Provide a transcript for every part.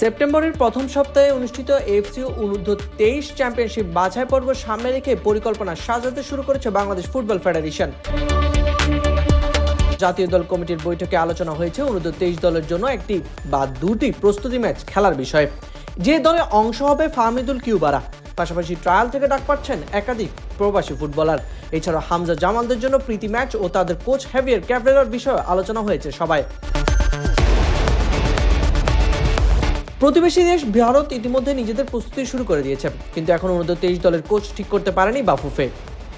সেপ্টেম্বরের প্রথম সপ্তাহে অনুষ্ঠিত এফসি অনূর্ধ্ব তেইশ চ্যাম্পিয়নশিপ বাছাই পর্ব সামনে রেখে পরিকল্পনা সাজাতে শুরু করেছে বাংলাদেশ ফুটবল ফেডারেশন। জাতীয় দল কমিটির বৈঠকে আলোচনা হয়েছে অনূর্ধ্ব তেইশ দলের জন্য একটি বা দুটি প্রস্তুতি ম্যাচ খেলার বিষয়ে। যে দলে অংশ হবে ফাহমিদুল কিউবারা, পাশাপাশি ট্রায়াল থেকে ডাক পাচ্ছেন একাধিক প্রবাসী ফুটবলার। এছাড়া হামজা জামালদের জন্য প্রীতি ম্যাচ ও তাদের কোচ হ্যাভিয়ার ক্যাভরেলার বিষয়ে আলোচনা হয়েছে সবাই। প্রতিবেশী দেশ ভারত ইতিমধ্যে নিজেদের প্রস্তুতি শুরু করে দিয়েছে, কিন্তু এখন অনূর্ধ্ব তেইশ দলের কোচ ঠিক করতে পারেনি বাফুফে।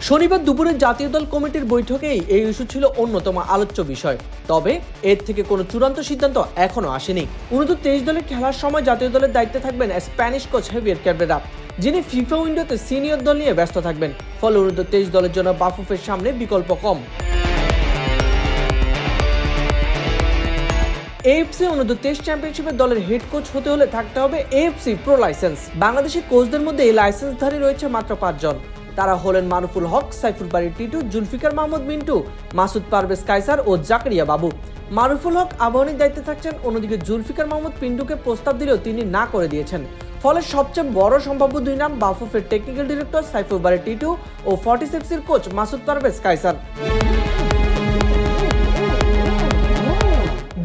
শনিবার দুপুরে জাতীয় দল কমিটির বৈঠকেই এই ইস্যু ছিল অন্যতম আলোচ্য বিষয়। তবে এর থেকে কোনো চূড়ান্ত সিদ্ধান্ত এখনও আসেনি। অনূর্ধ্ব তেইশ দলের খেলার সময় জাতীয় দলের দায়িত্বে থাকবেন স্প্যানিশ কোচ হেভিয়ার ক্যাবেরা যিনি ফিফা উইন্ডোতে সিনিয়র দল নিয়ে ব্যস্ত থাকবেন। ফলে অনূর্ধ্ব তেইশ দলের জন্য বাফুফের সামনে বিকল্প কম। এএফসি অনূর্ধ্ব টেস্ট চ্যাম্পিয়নশিপের দলের হেড কোচ হতে হলে থাকতে হবে এএফসি প্রো লাইসেন্স বাংলাদেশের কোচদের মধ্যে এই লাইসেন্সধারী রয়েছে মাত্র পাঁচজন। তারা হলেন মারুফুল হক, সাইফুল বাড়ি টিটু, জুলফিকার মাহমুদ মিন্টু, মাসুদ পারভেজ কাইসার ও জাকারিয়া বাবু। মারুফুল হক আবাহনীর দায়িত্বে থাকছেন, অন্যদিকে জুলফিকার মাহমুদ পিন্টুকে প্রস্তাব দিলেও তিনি না করে দিয়েছেন। ফলে সবচেয়ে বড় সম্ভাব্য দুই নাম বাফুফের টেকনিক্যাল ডিরেক্টর সাইফুল বাড়ি টিটু ও ফর্টি সিক্সের কোচ মাসুদ পারভেজ কাইসার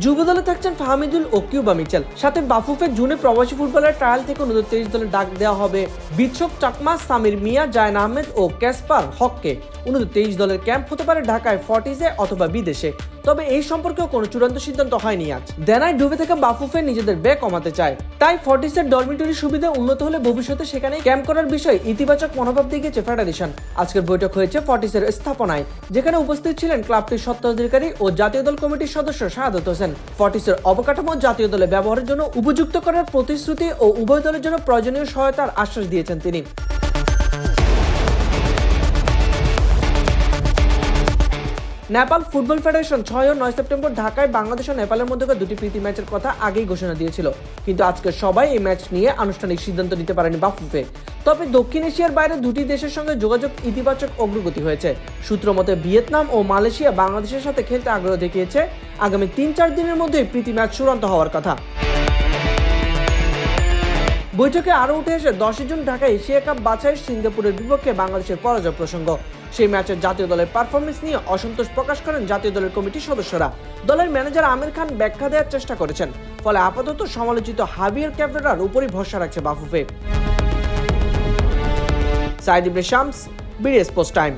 যুব দলে থাকছেন ফাহমিদুল ও কিউবা মিচেল। সাথে বাফুফের জুনে প্রবাসী ফুটবলের ট্রায়াল থেকে অনূর্ধ্ব তেইশ দলে ডাক দেওয়া হবে বিচ্ছক চাকমা, সামির মিয়া, জায়ন আহমেদ ও ক্যাসপার হককে। অনূর্ধ্ব তেইশ দলের ক্যাম্প হতে পারে ঢাকায় ফর্টিজে অথবা বিদেশে। তবে এই সম্পর্কেও কোনো চূড়ান্ত সিদ্ধান্ত হয়নি আজ। দেনায় ডুবে থাকা বাফুফে নিজেদের ব্যয় কমাতে চায়। তাই ফর্টিসের ডরমিটরি সুবিধা উন্নত হলে ভবিষ্যতে সেখানে ক্যাম্প করার বিষয়ে ইতিবাচক মনোভাব দেখিয়েছে ফেডারেশন। আজকের বৈঠক হয়েছে ফর্টিসের স্থাপনায়, যেখানে উপস্থিত ছিলেন ক্লাবটির স্বত্বাধিকারী ও জাতীয় দল কমিটির সদস্য শাহাদত হোসেন। ফর্টিসের অবকাঠামো জাতীয় দলে ব্যবহারের জন্য উপযুক্ত করার প্রতিশ্রুতি ও উভয় দলের জন্য প্রয়োজনীয় সহায়তার আশ্বাস দিয়েছেন তিনি। নেপাল ফুটবল ফেডারেশন ছয় ও নয় সেপ্টেম্বর ঢাকায় বাংলাদেশ ও নেপালের মধ্যে দুটি প্রীতি ম্যাচের কথা আগেই ঘোষণা দিয়েছিল। কিন্তু আজকে সবাই এই ম্যাচ নিয়ে আনুষ্ঠানিক সিদ্ধান্ত নিতে পারেনি বাফুফে। তবে দক্ষিণ এশিয়ার বাইরে দুটি দেশের সঙ্গে যোগাযোগ ইতিবাচক অগ্রগতি হয়েছে। সূত্র মতে, ভিয়েতনাম ও মালয়েশিয়া বাংলাদেশের সাথে খেলতে আগ্রহ দেখিয়েছে। আগামী তিন চার দিনের মধ্যেই প্রীতি ম্যাচ চূড়ান্ত হওয়ার কথা। বৈঠকে আরও উঠে এসে দশই জুন ঢাকায় এশিয়া কাপ বাছাই সিঙ্গাপুরের বিপক্ষে বাংলাদেশের পরাজয় প্রসঙ্গ। সেই ম্যাচের জাতীয় দলের পারফরমেন্স নিয়ে অসন্তোষ প্রকাশ করেন জাতীয় দলের কমিটির সদস্যরা। দলের ম্যানেজার আমির খান ব্যাখ্যা দেওয়ার চেষ্টা করেছেন। ফলে আপাতত সমালোচিত হাবিয়ার ক্যাপ্টেনার উপরই ভরসা রাখছে বাফুফে। সাইদিবে শামস, বিডিএস পোস্ট টাইম।